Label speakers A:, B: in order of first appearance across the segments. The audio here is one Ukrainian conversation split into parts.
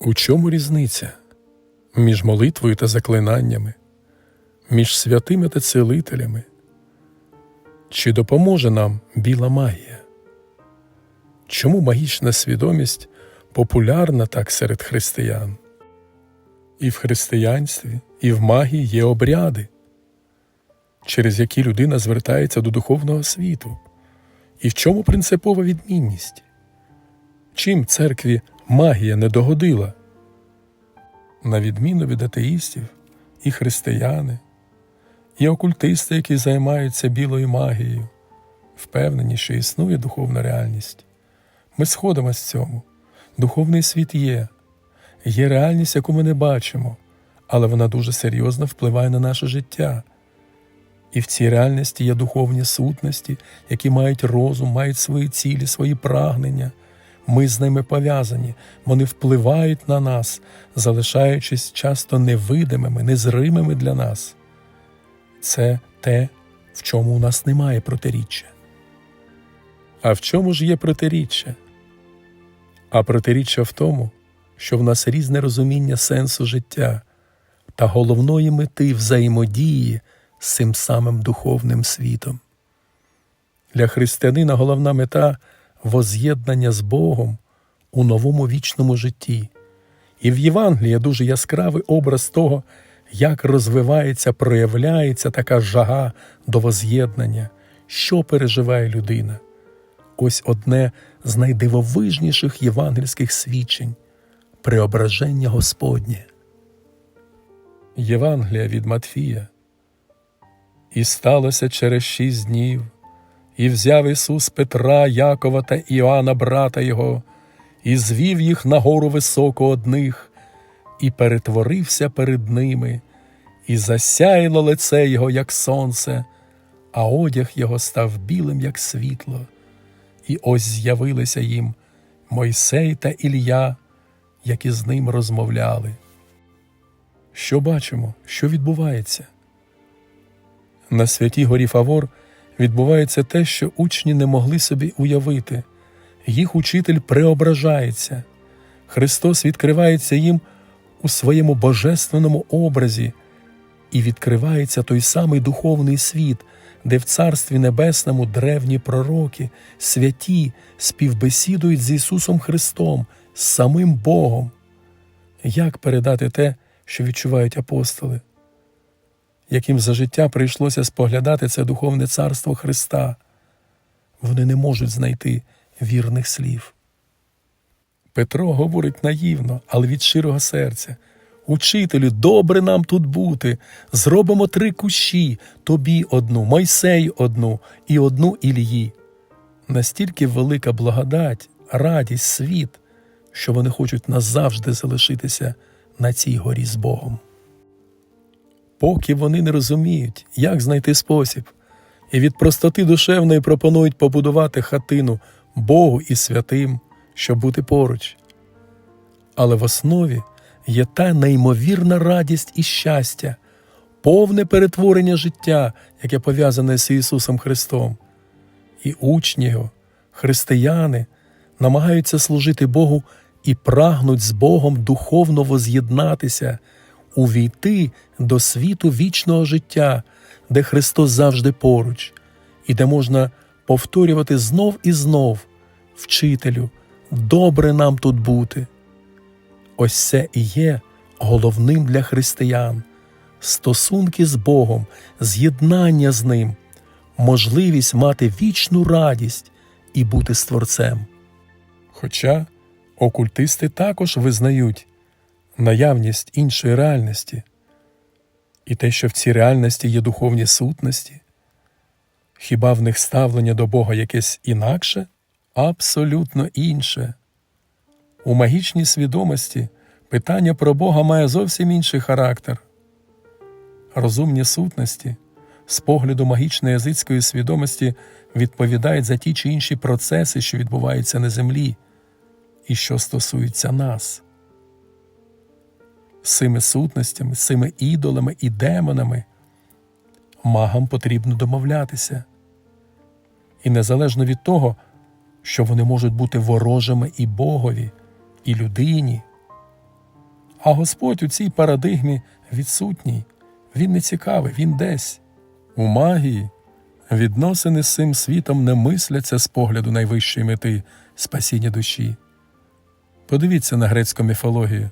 A: У чому різниця між молитвою та заклинаннями, між святими та цілителями? Чи допоможе нам біла магія? Чому магічна свідомість популярна так серед християн? І в християнстві, і в магії є обряди, через які людина звертається до духовного світу. І в чому принципова відмінність? Чим церкві магія не догодила? На відміну від атеїстів, і християни, і окультисти, які займаються білою магією, впевнені, що існує духовна реальність. Ми сходимо з цьому. Духовний світ є, є реальність, яку ми не бачимо, але вона дуже серйозно впливає на наше життя. І в цій реальності є духовні сутності, які мають розум, мають свої цілі, свої прагнення. Ми з ними пов'язані, вони впливають на нас, залишаючись часто невидимими, незримими для нас. Це те, в чому у нас немає протиріччя. А в чому ж є протиріччя? А протиріччя в тому, що в нас різне розуміння сенсу життя та головної мети взаємодії з цим самим духовним світом. Для християнина головна мета воз'єднання з Богом у новому вічному житті. І в Євангелії дуже яскравий образ того, як розвивається, проявляється така жага до воз'єднання, що переживає людина. Ось одне з найдивовижніших євангельських свідчень преображення Господнє. Євангелія від Матфія. І сталося через шість днів, і взяв Ісус Петра, Якова та Іоанна, брата Його, і звів їх на гору високо одних, і перетворився перед ними, і засяяло лице Його, як сонце, а одяг Його став білим, як світло. І ось з'явилися їм Мойсей та Ілля, які з ним розмовляли. Що бачимо, що відбувається? На святій горі Фавор відбувається те, що учні не могли собі уявити. Їх учитель преображається. Христос відкривається їм у своєму божественному образі, і відкривається той самий духовний світ, де в Царстві Небесному древні пророки, святі співбесідують з Ісусом Христом, з самим Богом. Як передати те, що відчувають апостоли? Яким за життя прийшлося споглядати це духовне царство Христа, вони не можуть знайти вірних слів. Петро говорить наївно, але від щирого серця. Учителю, добре нам тут бути. Зробимо три кущі, тобі одну, Мойсею одну і одну Ілії. Настільки велика благодать, радість, світ, що вони хочуть назавжди залишитися на цій горі з Богом поки вони не розуміють, як знайти спосіб, і від простоти душевної пропонують побудувати хатину Богу і святим, щоб бути поруч. Але в основі є та неймовірна радість і щастя, повне перетворення життя, яке пов'язане з Ісусом Христом. І учні Його, християни, намагаються служити Богу і прагнуть з Богом духовно воз'єднатися увійти до світу вічного життя, де Христос завжди поруч, і де можна повторювати знов і знов, Вчителю, добре нам тут бути. Ось це і є головним для християн стосунки з Богом, з'єднання з Ним, можливість мати вічну радість і бути з Творцем. Хоча окультисти також визнають, наявність іншої реальності, і те, що в цій реальності є духовні сутності, хіба в них ставлення до Бога якесь інакше? Абсолютно інше. У магічній свідомості питання про Бога має зовсім інший характер. Розумні сутності з погляду магічної язицької свідомості відповідають за ті чи інші процеси, що відбуваються на землі, і що стосуються нас з цими сутностями, з цими ідолами і демонами, магам потрібно домовлятися. І незалежно від того, що вони можуть бути ворожими і Богові, і людині, А Господь у цій парадигмі відсутній. Він не цікавий, він десь. У магії відносини з цим світом не мисляться з погляду найвищої мети спасіння душі. Подивіться на грецьку міфологію.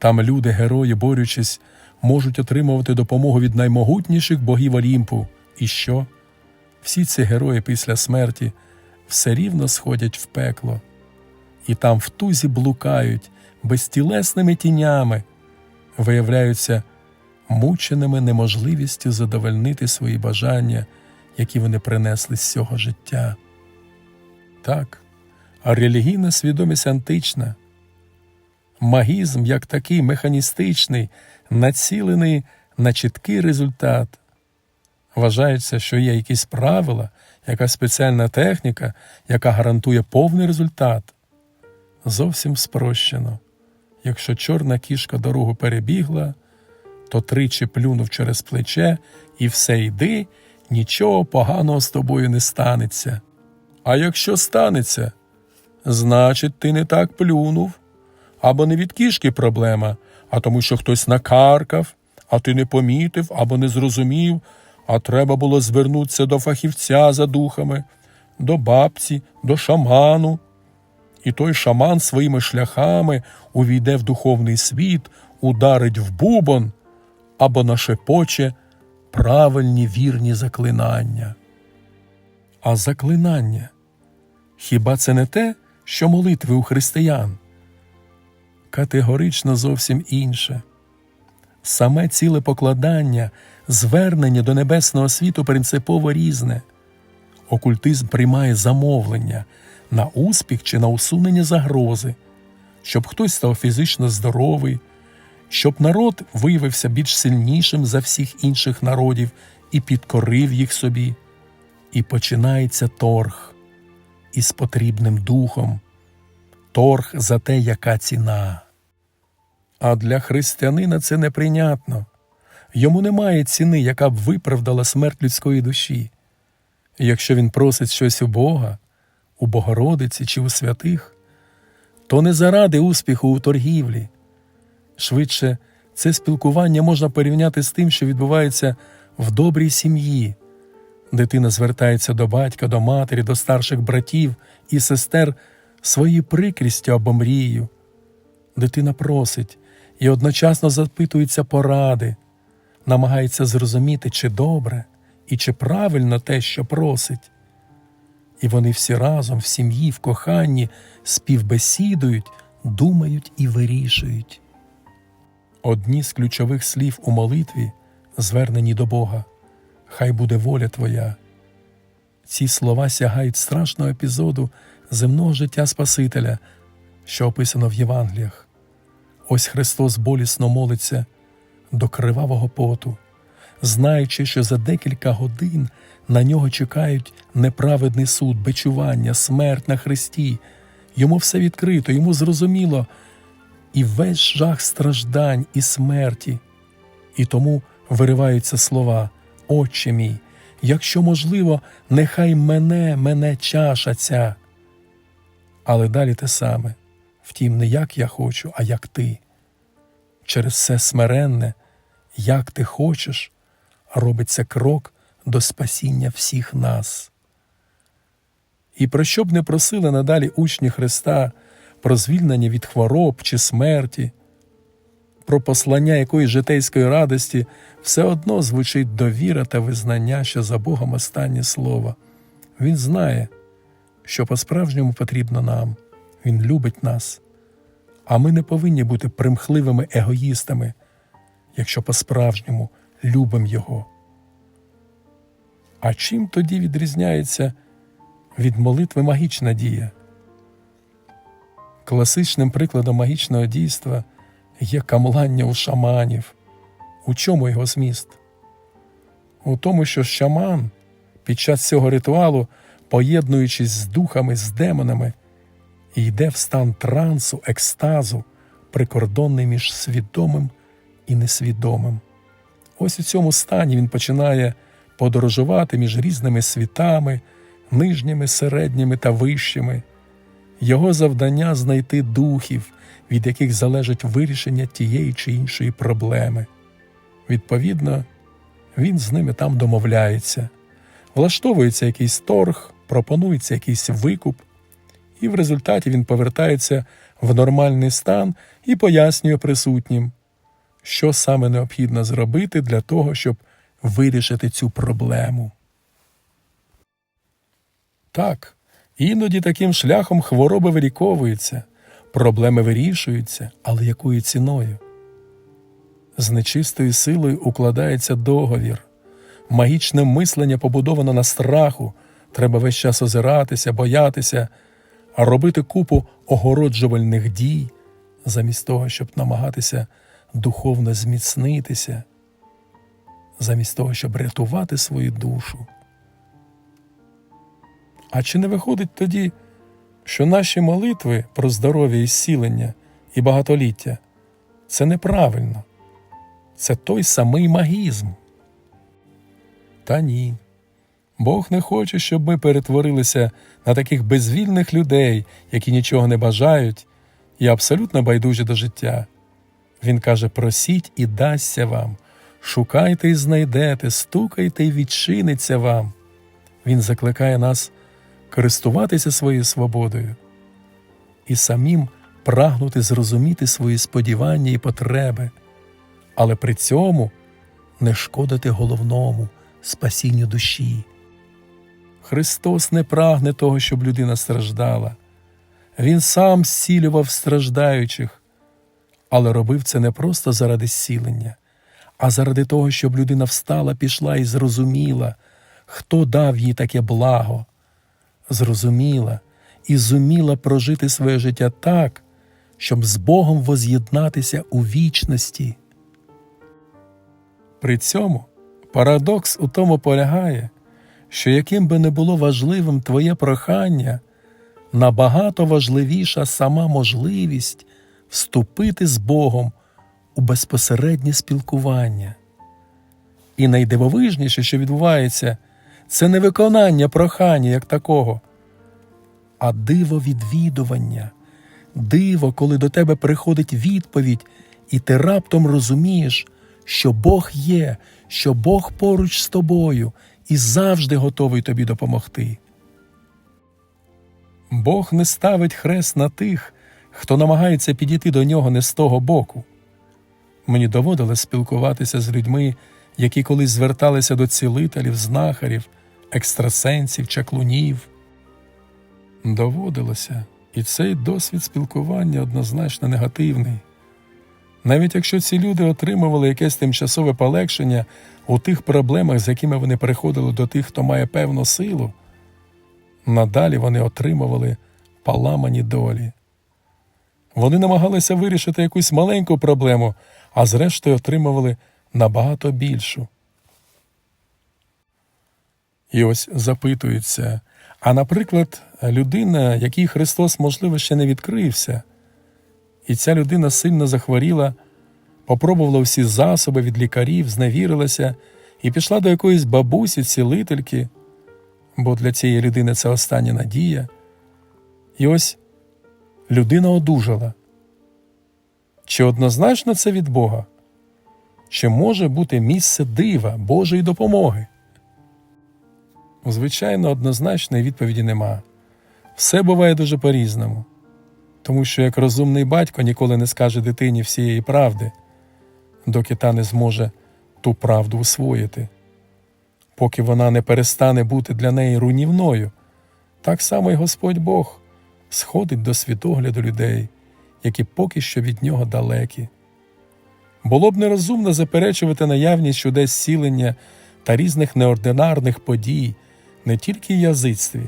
A: Там люди, герої, борючись, можуть отримувати допомогу від наймогутніших богів Олімпу. І що? Всі ці герої після смерті все рівно сходять в пекло, і там в тузі блукають безтілесними тінями, виявляються мученими неможливістю задовольнити свої бажання, які вони принесли з цього життя. Так, а релігійна свідомість антична, магізм як такий механістичний, націлений на чіткий результат. Вважається, що є якісь правила, якась спеціальна техніка, яка гарантує повний результат. Зовсім спрощено. Якщо чорна кішка дорогу перебігла, то тричі плюнув через плече і все йди, нічого поганого з тобою не станеться. А якщо станеться, значить, ти не так плюнув. Або не від кішки проблема, а тому, що хтось накаркав, а ти не помітив або не зрозумів, а треба було звернутися до фахівця за духами, до бабці, до шаману. І той шаман своїми шляхами увійде в духовний світ, ударить в бубон або нашепоче правильні вірні заклинання. А заклинання хіба це не те, що молитви у християн? Категорично зовсім інше. Саме ціле покладання, звернення до небесного світу принципово різне. Окультизм приймає замовлення на успіх чи на усунення загрози, щоб хтось став фізично здоровий, щоб народ виявився більш сильнішим за всіх інших народів і підкорив їх собі. І починається торг із потрібним духом, торг за те, яка ціна. А для християнина це неприйнятно. Йому немає ціни, яка б виправдала смерть людської душі. Якщо він просить щось у Бога, у Богородиці чи у святих, то не заради успіху у торгівлі. Швидше, це спілкування можна порівняти з тим, що відбувається в добрій сім'ї. Дитина звертається до батька, до матері, до старших братів і сестер своєю прикрістю або мрією. Дитина просить і одночасно запитується поради, намагається зрозуміти, чи добре і чи правильно те, що просить. І вони всі разом в сім'ї, в коханні співбесідують, думають і вирішують. Одні з ключових слів у молитві звернені до Бога Хай буде воля Твоя. Ці слова сягають страшного епізоду земного життя Спасителя, що описано в Євангеліях. Ось Христос болісно молиться до кривавого поту, знаючи, що за декілька годин на нього чекають неправедний суд, бичування, смерть на Христі. Йому все відкрито, йому зрозуміло і весь жах страждань і смерті. І тому вириваються слова Отче мій, якщо можливо, нехай мене, мене чаша ця. Але далі те саме втім, не як я хочу, а як ти. Через все смиренне, як ти хочеш, робиться крок до спасіння всіх нас. І про що б не просили надалі учні Христа про звільнення від хвороб чи смерті, про послання якоїсь житейської радості, все одно звучить довіра та визнання, що за Богом останнє слово. Він знає, що по-справжньому потрібно нам, Він любить нас, а ми не повинні бути примхливими егоїстами, якщо по-справжньому любимо Його. А чим тоді відрізняється від молитви магічна дія? Класичним прикладом магічного дійства є камлання у шаманів. У чому його зміст? У тому, що шаман під час цього ритуалу, поєднуючись з духами, з демонами, йде в стан трансу, екстазу, прикордонний між свідомим і несвідомим. Ось у цьому стані він починає подорожувати між різними світами, нижніми, середніми та вищими. Його завдання знайти духів, від яких залежить вирішення тієї чи іншої проблеми. Відповідно, він з ними там домовляється, влаштовується якийсь торг, пропонується якийсь викуп, і в результаті він повертається в нормальний стан і пояснює присутнім, що саме необхідно зробити для того, щоб вирішити цю проблему. Так, іноді таким шляхом хвороби виліковуються, проблеми вирішуються, але якою ціною? З нечистою силою укладається договір. Магічне мислення побудовано на страху, треба весь час озиратися, боятися, а робити купу огороджувальних дій, замість того, щоб намагатися духовно зміцнитися, замість того, щоб рятувати свою душу. А чи не виходить тоді, що наші молитви про здоров'я і зцілення і багатоліття це неправильно? Це той самий магізм. Та ні. Бог не хоче, щоб ми перетворилися на таких безвільних людей, які нічого не бажають і абсолютно байдужі до життя. Він каже: просіть і дасться вам, шукайте і знайдете, стукайте і відчиниться вам. Він закликає нас користуватися своєю свободою і самим прагнути зрозуміти свої сподівання і потреби, але при цьому не шкодити головному спасінню душі. Христос не прагне того, щоб людина страждала. Він сам зцілював страждаючих, але робив це не просто заради зцілення, а заради того, щоб людина встала, пішла і зрозуміла, хто дав їй таке благо, зрозуміла і зуміла прожити своє життя так, щоб з Богом воз'єднатися у вічності. При цьому парадокс у тому полягає, що яким би не було важливим твоє прохання, набагато важливіша сама можливість вступити з Богом у безпосереднє спілкування. І найдивовижніше, що відбувається, це не виконання прохання як такого, а диво відвідування, диво, коли до тебе приходить відповідь, і ти раптом розумієш, що Бог є, що Бог поруч з тобою і завжди готовий тобі допомогти. Бог не ставить хрест на тих, хто намагається підійти до нього не з того боку. Мені доводилось спілкуватися з людьми, які колись зверталися до цілителів, знахарів, екстрасенсів, чаклунів. Доводилося, і цей досвід спілкування однозначно негативний. Навіть якщо ці люди отримували якесь тимчасове полегшення у тих проблемах, з якими вони переходили до тих, хто має певну силу, надалі вони отримували поламані долі. Вони намагалися вирішити якусь маленьку проблему, а зрештою отримували набагато більшу. І ось запитується, а наприклад, людина, якій Христос, можливо, ще не відкрився, і ця людина сильно захворіла, попробувала всі засоби від лікарів, зневірилася і пішла до якоїсь бабусі, цілительки, бо для цієї людини це остання надія. І ось людина одужала. Чи однозначно це від Бога? Чи може бути місце дива, Божої допомоги? Звичайно, однозначної відповіді нема. Все буває дуже по-різному, тому що як розумний батько ніколи не скаже дитині всієї правди, доки та не зможе ту правду усвоїти, поки вона не перестане бути для неї руйнівною, так само й Господь Бог сходить до світогляду людей, які поки що від нього далекі. Було б нерозумно заперечувати наявність чудес зцілення та різних неординарних подій не тільки в язицтві,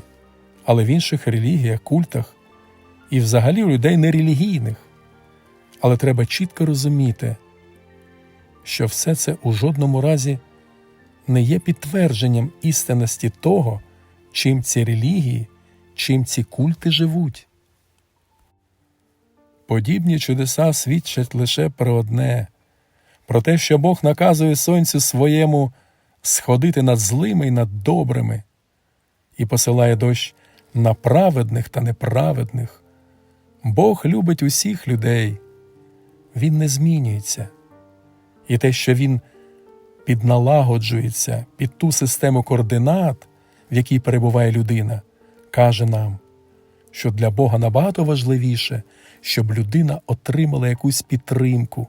A: але в інших релігіях, культах і взагалі у людей нерелігійних. Але треба чітко розуміти, що все це у жодному разі не є підтвердженням істинності того, чим ці релігії, чим ці культи живуть. Подібні чудеса свідчать лише про одне про те, що Бог наказує сонцю своєму сходити над злими і над добрими, і посилає дощ на праведних та неправедних, Бог любить усіх людей, Він не змінюється. І те, що Він підналагоджується під ту систему координат, в якій перебуває людина, каже нам, що для Бога набагато важливіше, щоб людина отримала якусь підтримку,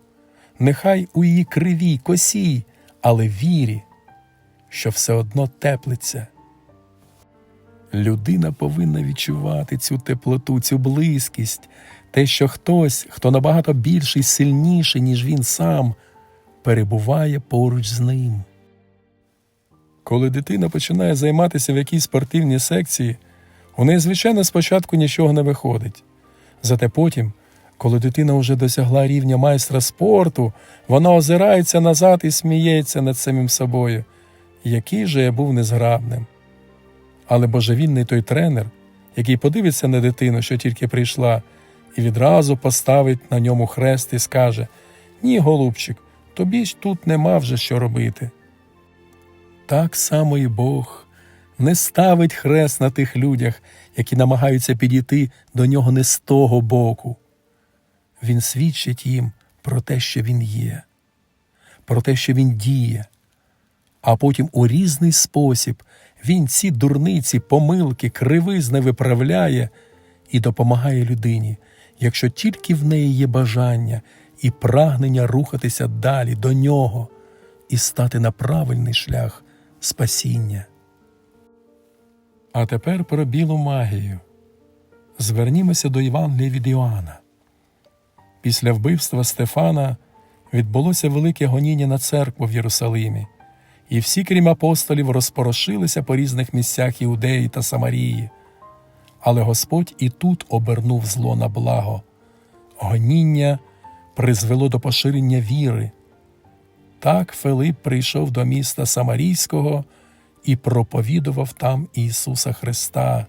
A: нехай у її кривій, косій, але вірі, що все одно теплиться. Людина повинна відчувати цю теплоту, цю близькість, те, що хтось, хто набагато більший, сильніший, ніж він сам, перебуває поруч з ним. Коли дитина починає займатися в якійсь спортивній секції, у неї, звичайно, спочатку нічого не виходить. Зате потім, коли дитина вже досягла рівня майстра спорту, вона озирається назад і сміється над самим собою. Який же я був незграбним. Але божевільний той тренер, який подивиться на дитину, що тільки прийшла, і відразу поставить на ньому хрест і скаже: Ні, голубчик, тобі ж тут нема вже що робити. Так само і Бог не ставить хрест на тих людях, які намагаються підійти до нього не з того боку. Він свідчить їм про те, що він є, про те, що він діє, а потім у різний спосіб він ці дурниці, помилки, кривизни виправляє і допомагає людині, якщо тільки в неї є бажання і прагнення рухатися далі до нього і стати на правильний шлях спасіння. А тепер про білу магію. Звернімося до Євангелія від Іоанна. Після вбивства Стефана відбулося велике гоніння на церкву в Єрусалимі, і всі, крім апостолів, розпорошилися по різних місцях Іудеї та Самарії. Але Господь і тут обернув зло на благо. Гоніння призвело до поширення віри. Так Филип прийшов до міста Самарійського і проповідував там Ісуса Христа.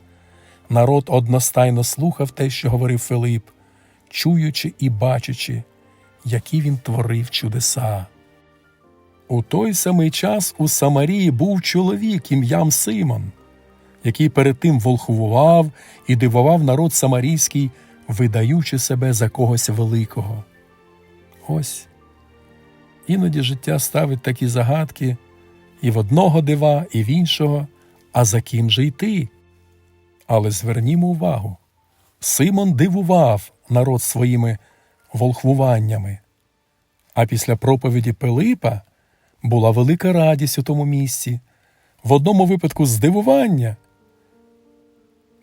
A: Народ одностайно слухав те, що говорив Филип, чуючи і бачачи, які він творив чудеса. У той самий час у Самарії був чоловік ім'ям Симон, який перед тим волхвував і дивував народ самарійський, видаючи себе за когось великого. Ось іноді життя ставить такі загадки і в одного дива, і в іншого, а за ким же йти? Але звернімо увагу Симон дивував народ своїми волхвуваннями, а після проповіді Пилипа була велика радість у тому місці, в одному випадку здивування,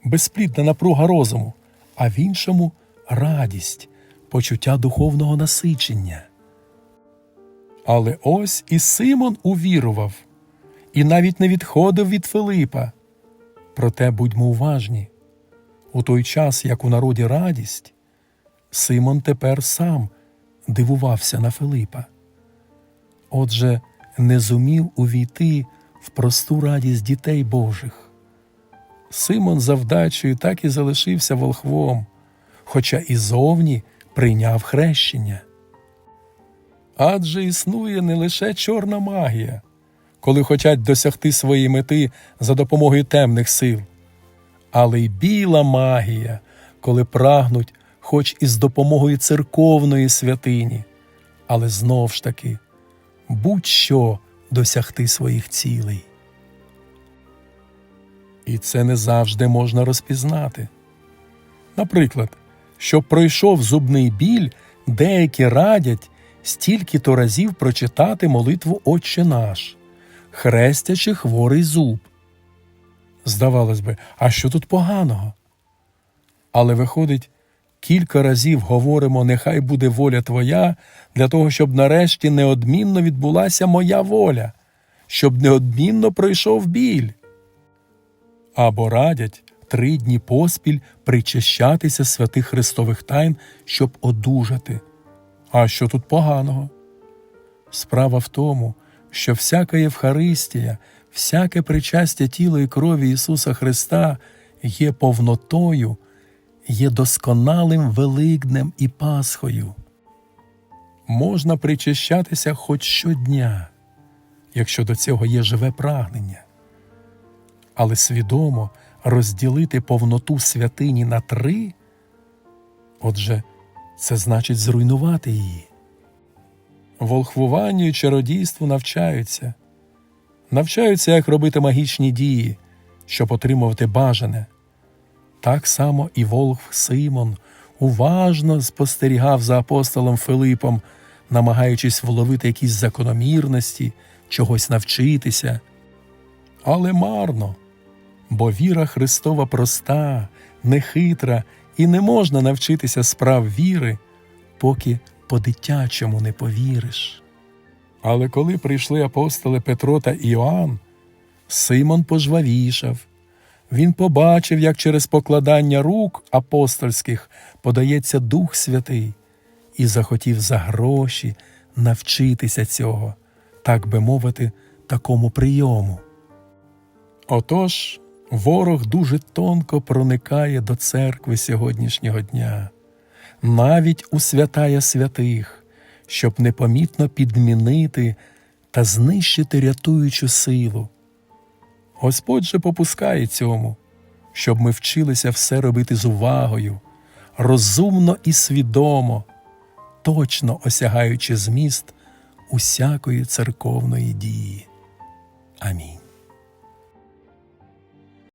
A: безплідна напруга розуму, а в іншому радість, почуття духовного насичення. Але ось і Симон увірував, і навіть не відходив від Филипа. Проте будьмо уважні у той час, як у народі радість, Симон тепер сам дивувався на Филипа. Отже, не зумів увійти в просту радість дітей Божих. Симон за вдачею так і залишився волхвом, хоча і зовні прийняв хрещення. Адже існує не лише чорна магія, коли хочуть досягти своєї мети за допомогою темних сил, але й біла магія, коли прагнуть хоч і з допомогою церковної святині, але знов ж таки будь-що досягти своїх цілей. І це не завжди можна розпізнати. Наприклад, щоб пройшов зубний біль, деякі радять стільки то разів прочитати молитву Отче наш, хрестячи хворий зуб. Здавалось би, а що тут поганого? Але виходить, кілька разів говоримо, нехай буде воля Твоя, для того, щоб нарешті неодмінно відбулася моя воля, щоб неодмінно пройшов біль. Або радять три дні поспіль причащатися святих Христових тайн, щоб одужати. А що тут поганого? Справа в тому, що всяка Євхаристія, всяке причастя тіла і крові Ісуса Христа є повнотою, є досконалим Великднем і Пасхою. Можна причащатися хоч щодня, якщо до цього є живе прагнення, але свідомо розділити повноту святині на три Отже, це значить зруйнувати її. Волхвуванню і чародійству навчаються, навчаються, як робити магічні дії, щоб отримувати бажане. Так само і Волхв Симон уважно спостерігав за апостолом Филипом, намагаючись вловити якісь закономірності, чогось навчитися. Але марно, бо віра Христова проста, нехитра, і не можна навчитися справ віри, поки по-дитячому не повіриш. Але коли прийшли апостоли Петро та Іоанн, Симон пожвавішав. Він побачив, як через покладання рук апостольських подається Дух Святий, і захотів за гроші навчитися цього, так би мовити, такому прийому. Отож, ворог дуже тонко проникає до церкви сьогоднішнього дня, навіть у святая святих, щоб непомітно підмінити та знищити рятуючу силу. Господь же попускає цьому, щоб ми вчилися все робити з увагою, розумно і свідомо, точно осягаючи зміст усякої церковної дії. Амінь.